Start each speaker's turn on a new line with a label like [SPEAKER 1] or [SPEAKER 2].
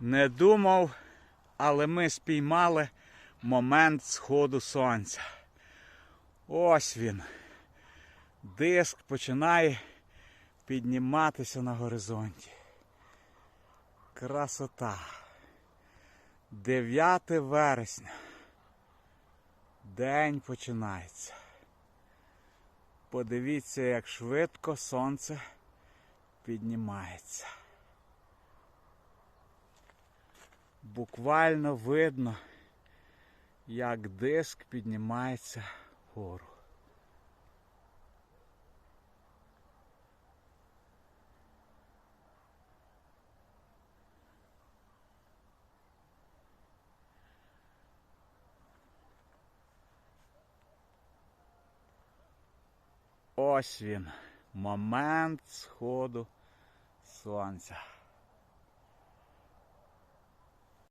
[SPEAKER 1] Не думав, але ми спіймали момент сходу сонця. Ось він. Диск починає підніматися на горизонті. Красота. 9 вересня. День починається. Подивіться, як швидко сонце піднімається. Буквально видно, як диск піднімається вгору. Ось він, момент сходу сонця.